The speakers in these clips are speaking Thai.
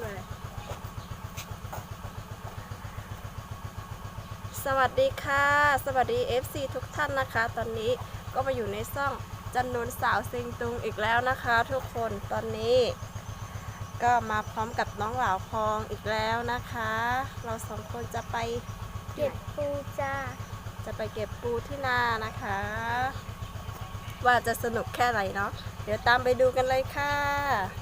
ชื่ออะไร สวัสดีค่ะ สวัสดี FC ทุกท่านนะคะ ตอนนี้ก็มาอยู่ในซ่องจันนนสาวซิงตุงอีกแล้วนะคะ ทุกคนตอนนี้ ก็มาพร้อมกับน้องหลาวพองอีกแล้วนะคะ เราสองคนจะไปเก็บปูจ้าจะไปเก็บปูที่นานะคะ ว่าจะสนุกแค่ไหนเนาะเดี๋ยวตามไปดูกันเลยค่ะ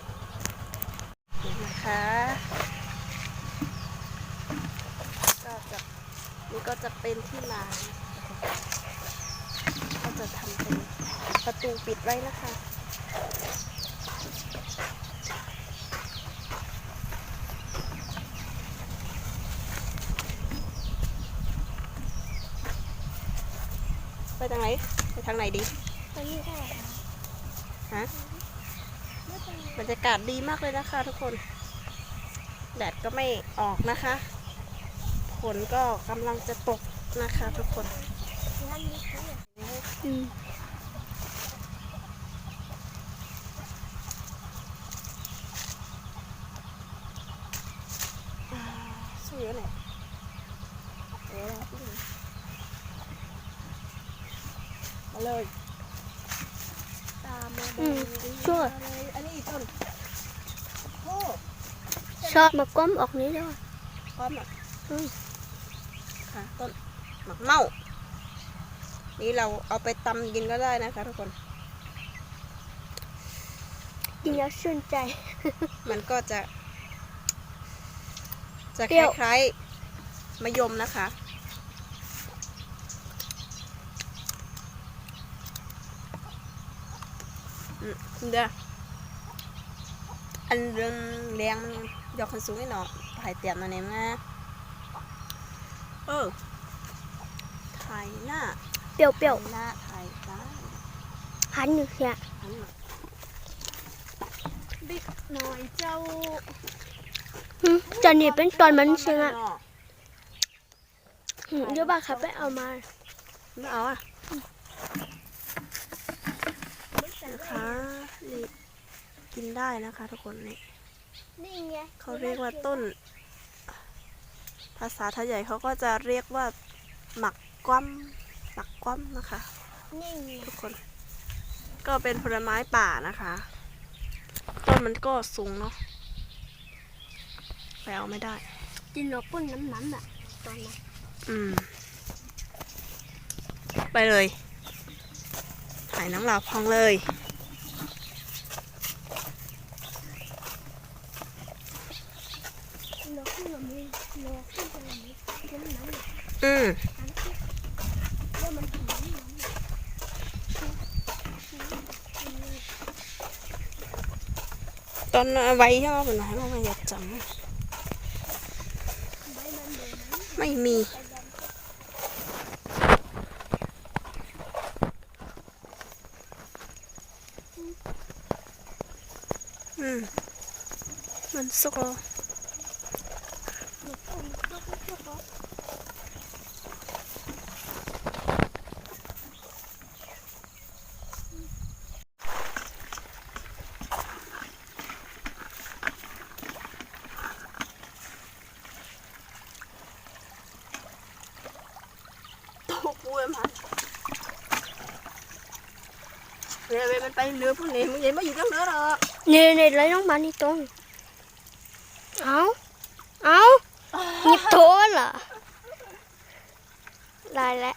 ก็จะนี่ก็จะเป็นที่นาก็จะทำเป็นประตูปิดไว้นะคะไปทางไหน ไปทางไหนดีอันนี้ได้ค่ะฮะไม่เป็นไรบรรยากาศดีมากเลยนะคะทุกคน แดดก็ไม่ออกนะคะฝนก็กำลังจะตกนะคะทุกคนร้านนี้เขาอยากอืมสู้เยอะหน่อยเดี๋ยวเราขึ้นมาเลย ตามมาอืมเลยช่วยมาเลยอันนี้อีกต้นโอ้ ชอบมาก้มออกนี้ด้วยพร้อมอะอืมค่ะต้นหมักเมานี่เราเอาไปตำกินก็ได้นะคะทุกคนกินแล้วชื่นใจ มันก็จะ จะเปครี้ยวล้ายๆมะยมนะคะอืมเดี๋ยวอันเรื่องเลี้ยงมัน ยกขึ้นสูงนิดหน่อยถ่ายเตียมมาเนี่ยนะเออถ่ายหน้าเปรี้ยวเปรี้ยวถ่ายหน้าถ่ายตาๆหันอยู่เนี่ยอันน่ะบิ๊กหน่อยเจ้าอืมจานนี้เป็นตอนมันใช่ไหมเนาะอืมเดี๋ยวบ้าครับไปเอามาไม่เอาอะนะคะนี่กินได้นะคะทุกคนนี่ นี่ไงเขาเรียกว่าต้น ภาษาไทยใหญ่เขาก็จะเรียกว่าหมักกว้มหมักกว้มนะคะ นี่ไงทุกคน ก็เป็นผลไม้ป่านะคะ ต้นมันก็สูงเนาะไปเอาไม่ได้กินแล้วปุ้นน้ำน้ำอะตอนนั้นอืม ไปเลย ถ่ายน้องหลาพองเลย เราขึ้นแบบนี้เราขึ้นแบบนี้น้ำน้ำอะ อืม หันขึ้นแล้วมันถึงน้ำน้ำอะ ต อนไว้ใช่ไหมเป็นไหนว่ามันอยากจังใบมันเดินน้ำไม่มีอืมมันสุกแล้ว หนูปุ้นยกยกยก ตกปูเลยมัน เรือมันไปเรือพวกนี้มึงยังไม่อยู่ตั้งเรือหรอกนี่นี่ lấy น้องมานี่ตรงเอาเอาหยิบโถเหรอได้แล้ว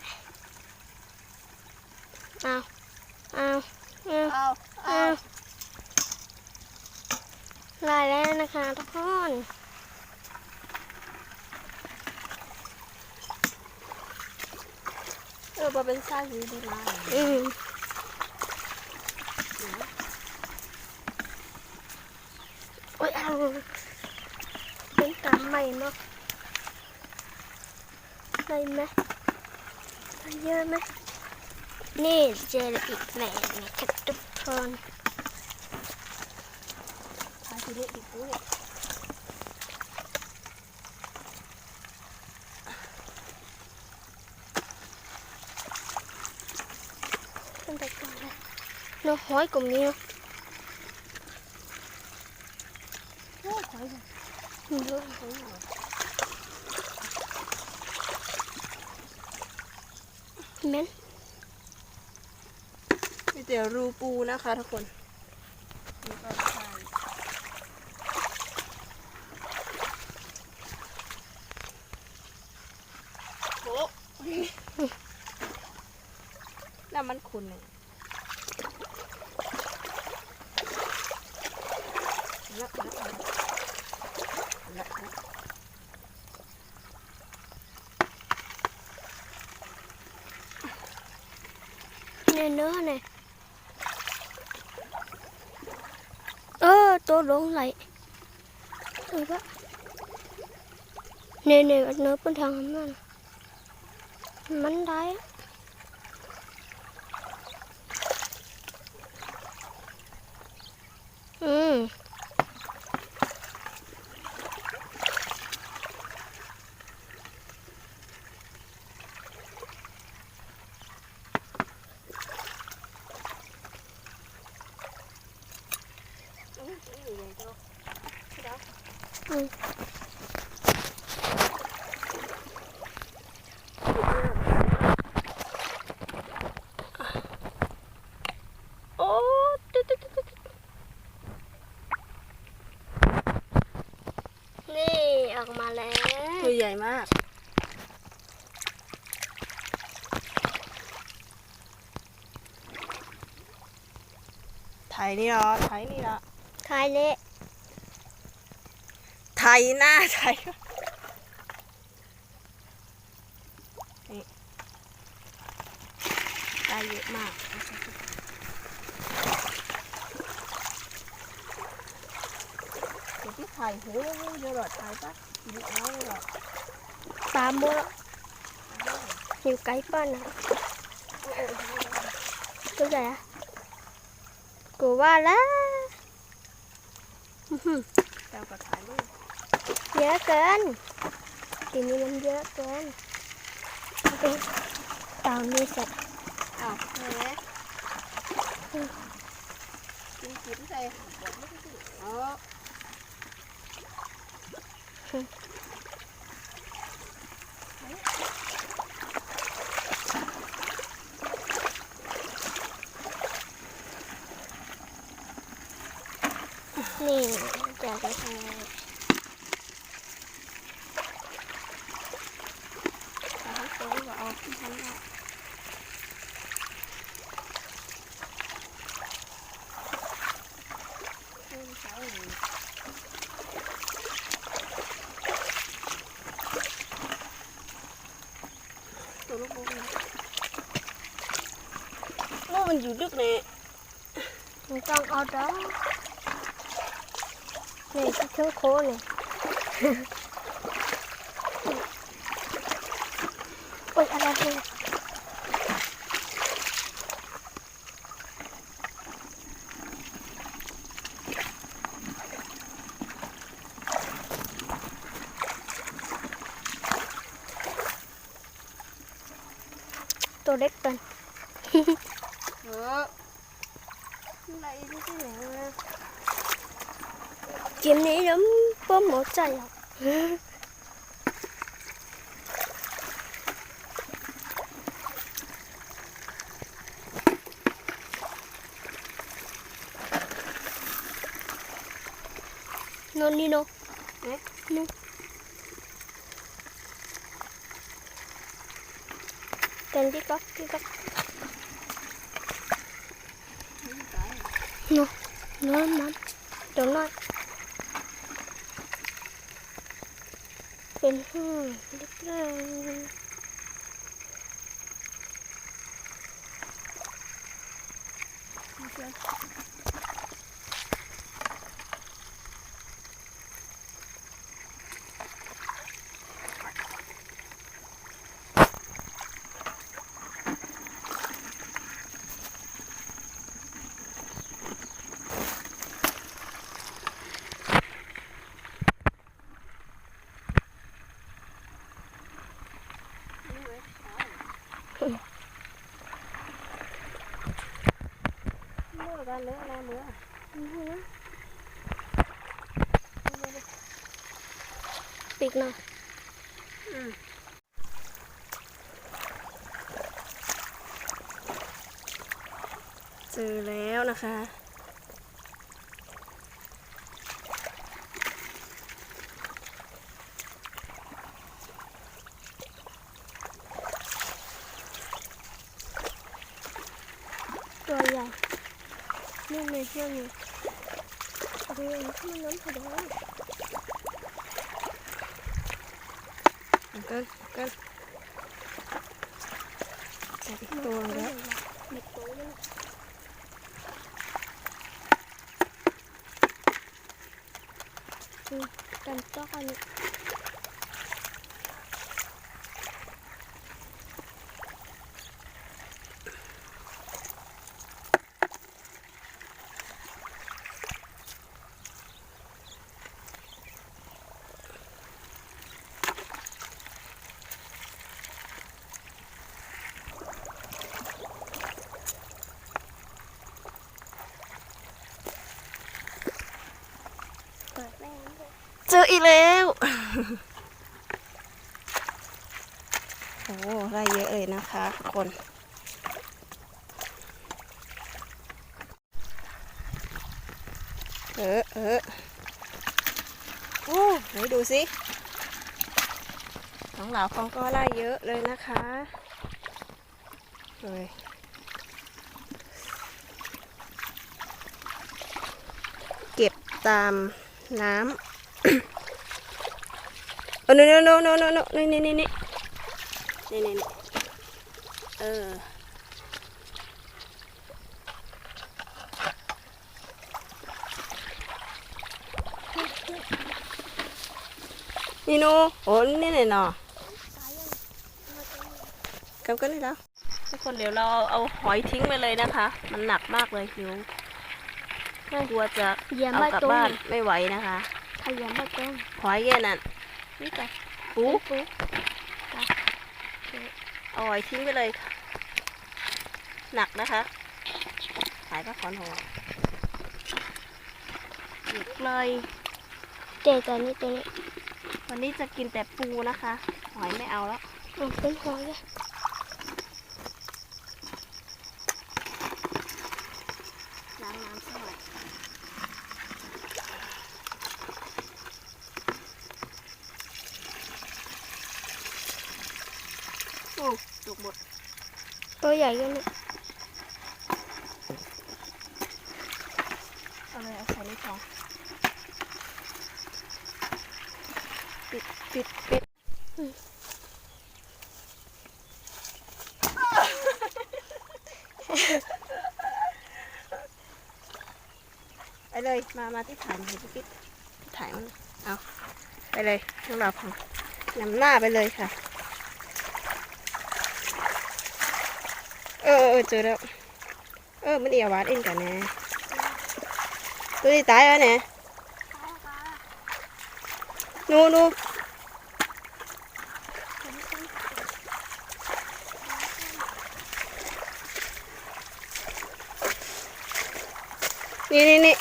เอาเอาเอาเอาได้แล้วนะคะทุกคนเออมาเป็นไส้ดีดีมากอืมโอ้ยเอาเป็นตามใหม่เนาะได้ไหมได้เยอะไหมนี่เจออีกแม่ นะครับทุกคนไส้ทีนี้อีกปูเนี่ยขึ้นไปก่อนเลยเนาะห้อยกลุ่มนี้เนาะ โอ้ยขอ ดู เม้นมีแต่รูปูนะคะทุกคนนี่ก็ใช่โอ้แล้วมันขุนเนี่ยละละละละละ เนื้อเนื้อเนี่ยเออตัวลงไหลเออปะเนี่ยเนี่ยเนื้อเป็นทางนั้นมันได้อะอืม อืม โอ้ตึ๊ดตึ๊ดตึ๊ดตึ๊ด นี่ออกมาแล้ว ตัวใหญ่มากไทยนี่เหรอไทยนี่เหรอทายเละไทยหน้าไทยนี่ได้เยอะมากเดี๋ยวพี่ไทยโหเยอะหรอไทยปะ เยอะน้อหรอปลาบัวอยู่ไกลป้านนะตัวใหญ่อะกูว่าแล้วเจ้าก็ถ่ายรูปเยอะเกินทีนี้มันเยอะเกินโอเคต่านี่เสร็จอ้าวเห็นไหมกินกินใส่บอกไม่ได้อ๋อ นี่เดี๋ยวจะไรทั้งตัวก็เอาที่ทั้งหน้าเออใช่ตัวลูกบุ้งนะ โอ้มันอยู่ลึกเลยมันต้องเอาด อกนี่ที่เครื่องโค้นี่โอ๊ยอะ No, no, mom. Don't not. เกินเอออะไรที่ที่ไหนวะเกมนี้น้ำป้องเล็กๆ เลอะหน้ามือปิดหน่อยเจอแล้วนะคะ นี่มีเที่ยวนี้ดูที่มันน้ำผุดแล้วก็ก็ใส่อีกตัวแล้ว มีตัวนึงอืมกันจ้อน เปิดแม่ด้วย เจ อีกแล้ว โอ้ได้เยอะเลยนะคะทุกคน เออเออโอ้ไหนดูสิน้องเหลาเขาก็ได้เยอะเลยนะคะเลยเก็บตามน้ำ โนโนโนโนโนนี่นี่นี่นี่นี่นี่นี่เออนี่โนโอ้นี่นี่เนาะตายยังมาตัวนี้กำกันได้แล้วทุกคนเดี๋ยวเราเอาหอยทิ้งไปเลยนะคะ มันหนักมากเลยหิวกลัวจะเหยียบเอามากลับตรงบ้านไม่ไหวนะคะ ขยันมาตรงหอยเย็นนั่ นนี่จ้ะปูปูเอาหอยทิ้งไปเลยค่ะหนักนะคะขายปลาขอนหัวหยุดเลยเจตัวนี้ตัวนี้ วันนี้จะกินแต่ปูนะคะ หอยไม่เอาแล้วมันเป็นหัวเลย ล้างน้ำสักหน่อยโอ้จุกหมด ตัว ใหญ่กันเนี่ยเอาเลยเอาใส่ในท้องปิดปิดปิดไปเลย มา มาที่ถ่ายมันพี่ปิ๊ดถ่ายมัน เอา ไปเลยน้องเราพังนำหน้าไปเลยค่ะ อเออเจอแล้ว เออ มันเอียวาดเองกันน่ตัวนี้ตายแล้วเนี่ยนูนูนี่นี่นี่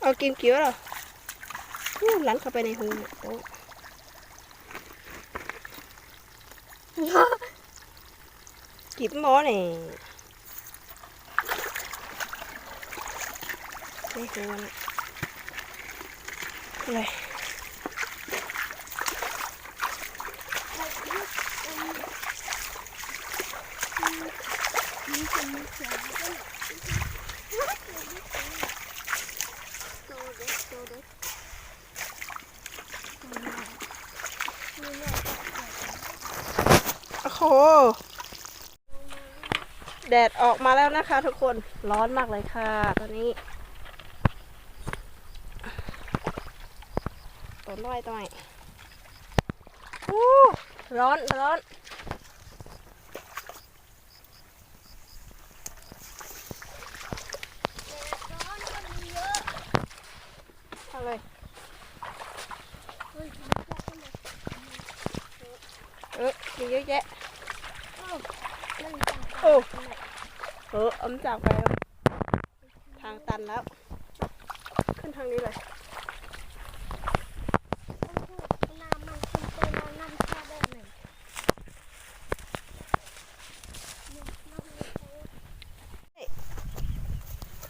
เอากิมเกี๊ยวเหรอหลังเข้าไปในหูโอ้กิ บหมอเนี่ยในหูเนี่ยเลย โอ้โห แดดออกมาแล้วนะคะ ทุกคนร้อนมากเลยค่ะตอนนี้ตัวน้อยตัวใหม่อู้ร้อนร้อนเอาเลยเออมีเยอะแยะโอ้ เอออมจากไปทางตันแล้ว ขึ้นทางนี้เลย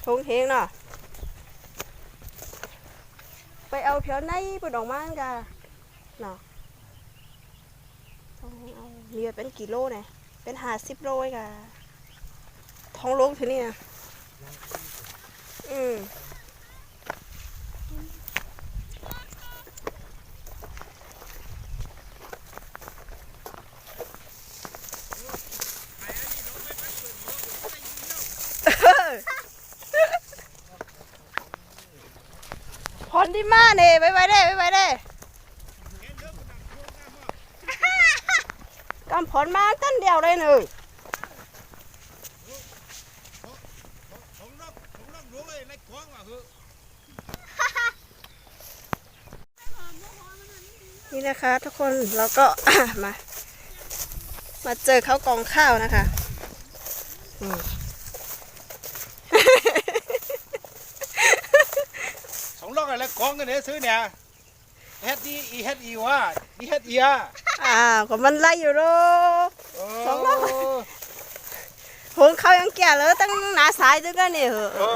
ทงเทงเนาะไปเอาเพียวในปดออกมานกะเนาะต้องเอาเมียเป็นกี่โลเนี่ยเป็นหาสิบโลกะ ท้องลงถึงนี่นะอืมพรที่มาเนี่ยไปไปได้ไปไปได้กำผลมาตั้นเดียวเลยหนึ่งของนอกของนอกรู้เลยในกว้างว่ะคือ นี่นะคะทุกคนเราก็มา มาเจอเขากองข้าวนะคะอืมของนอกอะไรกว้างกันเนี่ยซื้อเนี่ยเฮ็ดดีอีเฮ็ดอีว่าอีเฮ็ดอีอะอ่าก็มันไล่อยู่โลโอ้สองรอบหงเขายังแก่เลยตั้งหนาสายด้วยกันเนี่ยเหอะโอ้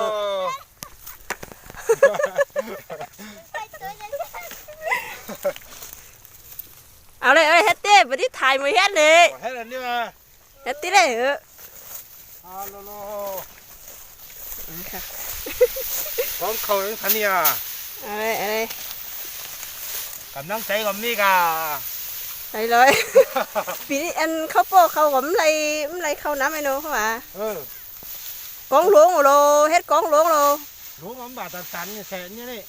เอาเลยเอาเลยเฮ็ดเต้ไปที่ถ่ายมาเฮ็ดเลยเฮ็ดอันนี้มาเฮ็ดที่ได้เหอะฮัลโหลค่ะของเขาอย่างทันเนี่ยเอาเลยเอาเลยกำลังใจกับนี่กะไปเลยปีนี้อันเขาโปะเขาก็มันไรมันไรเข้าน้ำไอ้โนเข้ามาเออกองหลวงโลเฮ็ดกองหลวงโลรู้มันบาดตันๆเนี่ยแสนเนี่ยนี่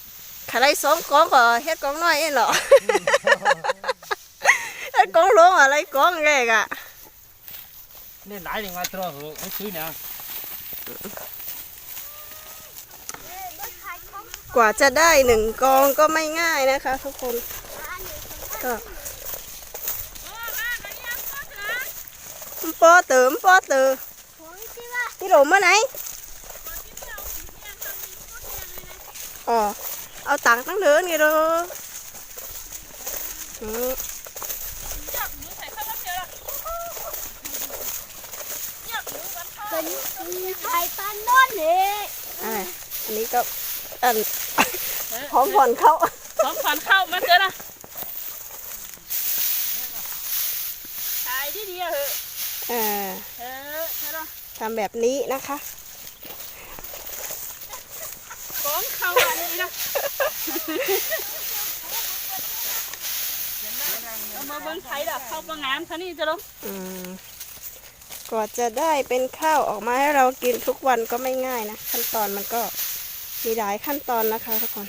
ขาไรสองกองก็เฮ็ดกองน้อยเองเหรอเฮ็ดก องหลวงอะไรกองแรกอะนี่ไหนนี่มาตรอเหอะไม่ซื้อเนี่ยกว่าจะได้หนึ่งกองก็ไม่ง่ายนะคะทุกคนก็ปอเติมปอเติมที่หลมมาไหนอ๋อเอาตังค์ตั้งเดินไงเด้ออืม เป็นไข่ปลาโน่นนี่ อะ อันนี้ก็อันพร้อมผ่อนเข้าสองพันเข้ามาเจอละขายดีดีๆอะเหอะอ่าเออเจอละทำแบบนี้นะคะของเข้าอันนี้นะเอามาเบิ้งไทยด่ะเข้าประงามท่านี่เจอละอืมกว่าจะได้เป็นข้าวออกมาให้เรากินทุกวันก็ไม่ง่ายนะ ขั้นตอนมันก็ มีหลายขั้นตอนนะคะทุกคน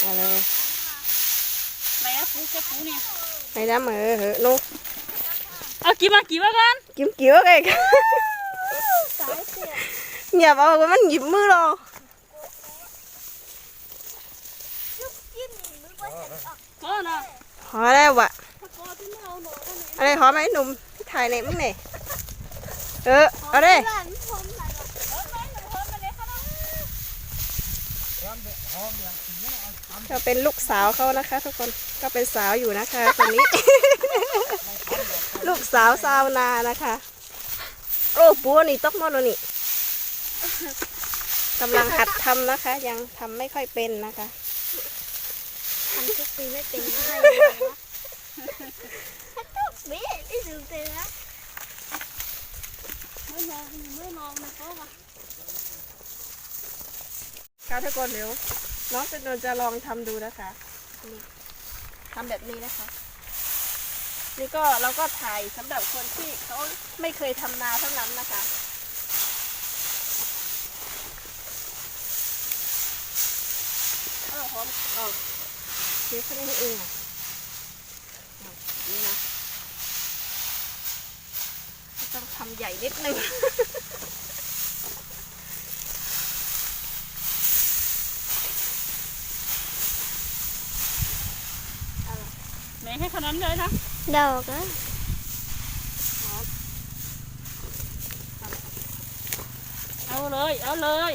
เอาเลยแม่ปูแค่ปูเนี่ยไม่น้ำเหอเหอะนุกเอากี่มากี่มากันกิ้มกิ้วเลยสายเสียอย่าบอกว่ามันหยิบมือเรายุบยิ้มมือว่าจะออกก็นะพอแล้ววะตะกอที่เราหนูกันอะไรหอมไหมหนุ่มที่ถ่ายในมึงเนี่ย เออ เอาเลยหลานผมหลานก็เป็นลูกสาวเขานะคะ ทุกคนก็เป็นสาวอยู่นะคะคนนี้ ลูกสาวสาวนานะคะ โอ้ปัวนี่ตกมดแล้วนี่กำลังหัดทำนะคะ ยังทำไม่ค่อยเป็นนะคะทำทุกปีไม่เป็นง่ายเลยวะทุกปีไม่ถึงเลยนะ ไม่ลองไม่ลองมันก็ว่าค่ะทุกคนเดี๋ยวน้องจะโดนจะลองทำดูนะคะนี่ทำแบบนี้นะคะ นี่ก็เราก็ถ่ายสำหรับคนที่เขาไม่เคยทำนาเท่านั้นนะคะเออหอมเออเชฟเขาได้เองอะเอานี่นะต้องทำใหญ่นิดนึง แม่ให้ขนาดเลยนะดอกอะเอาเลย เอาเลย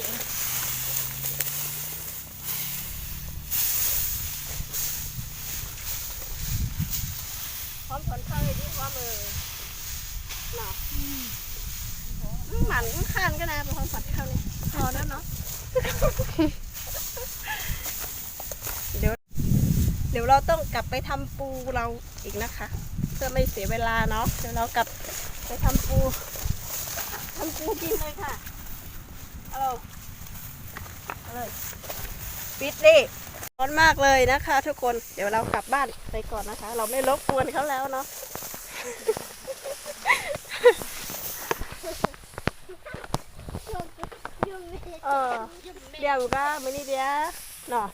พร้อมผลข้าวเลยที่พร้อมเออน่ะ หมันข้านก็นะเป็นความฝันเขาเนี่ยพอแล้วเนาะเดี๋ยว เดี๋ยวเราต้องกลับไปทำปูเราอีกนะคะ เพื่อไม่เสียเวลาเนาะเดี๋ยวเรากลับไปทำปูทำปูกินเลยค่ะเอาเอาเลยปิดดิร้อนมากเลยนะคะ ทุกคนเดี๋ยวเรากลับบ้านไปก่อนนะคะ เราไม่รบกวนเขาแล้วเนาะ ยุ่ง เออเดี๋ยวก็ไม่นี่เดี๋ยวเนาะ